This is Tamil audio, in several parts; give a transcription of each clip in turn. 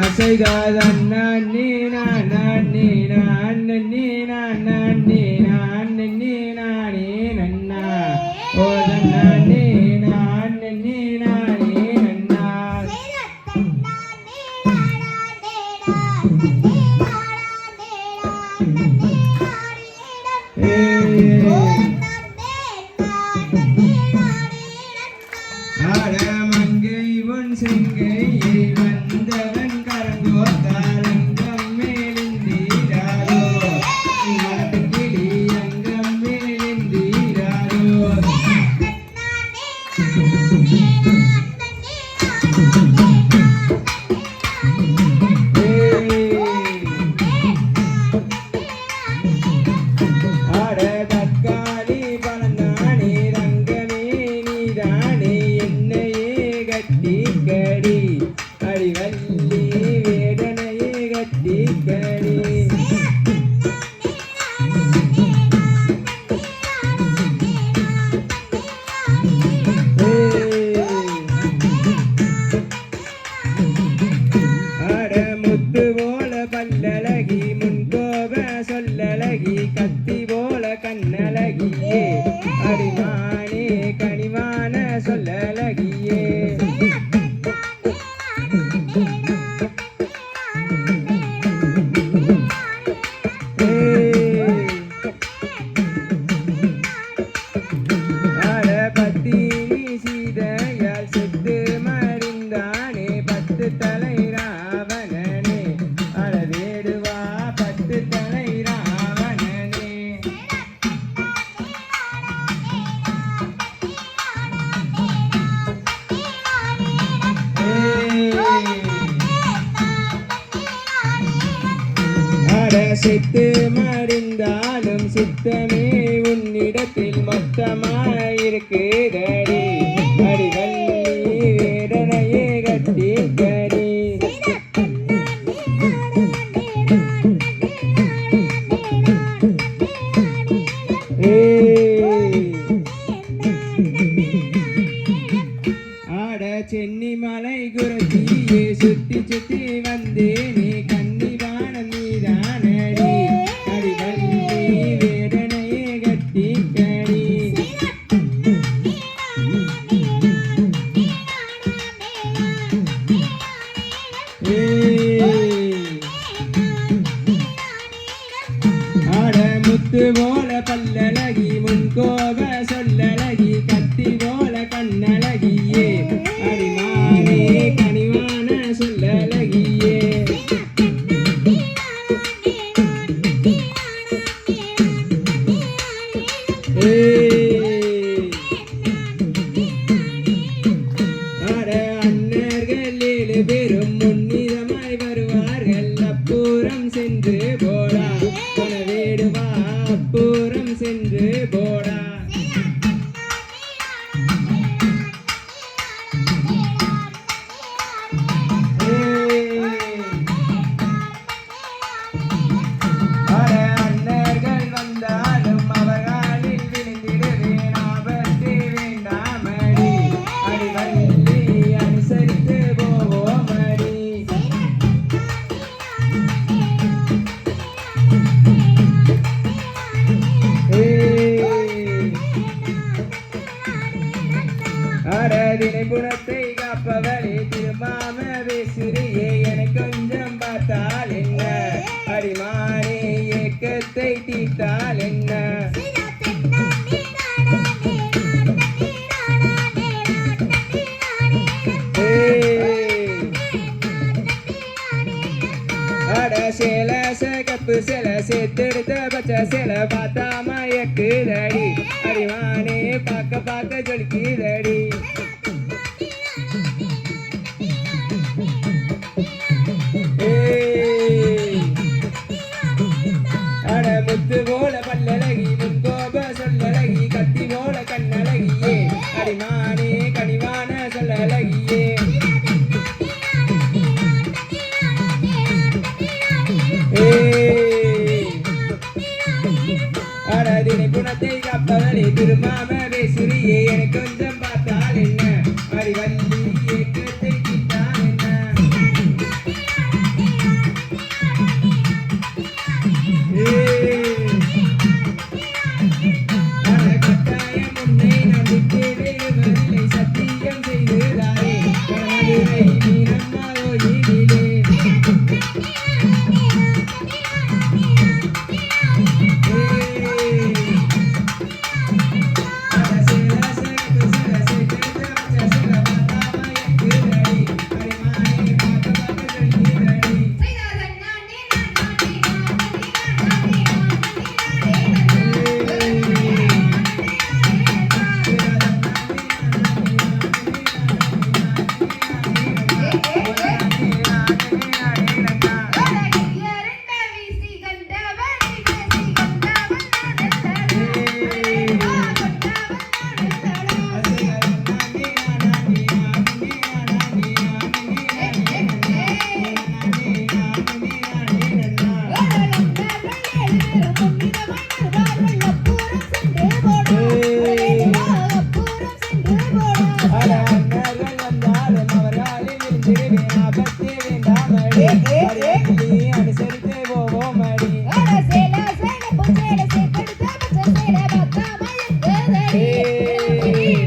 அசைகாத அண்ணி நான் அண்ணி நான் அண்ணி நான் அண்ணி நான் அண்ணி நானே நன்னா ஓ நன்னே நான் அண்ணி நானே நன்னா அழகி பசித்து மடிந்தாலும் சுத்தமே உன்னிடத்தில் மொத்தமாயிருக்குதடி. மேலே பச்சை சில பார்த்தா மயக்குதடி. அடிவானே பார்க்க பார்க்க ஜொலிக்குதடி.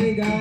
Yeah.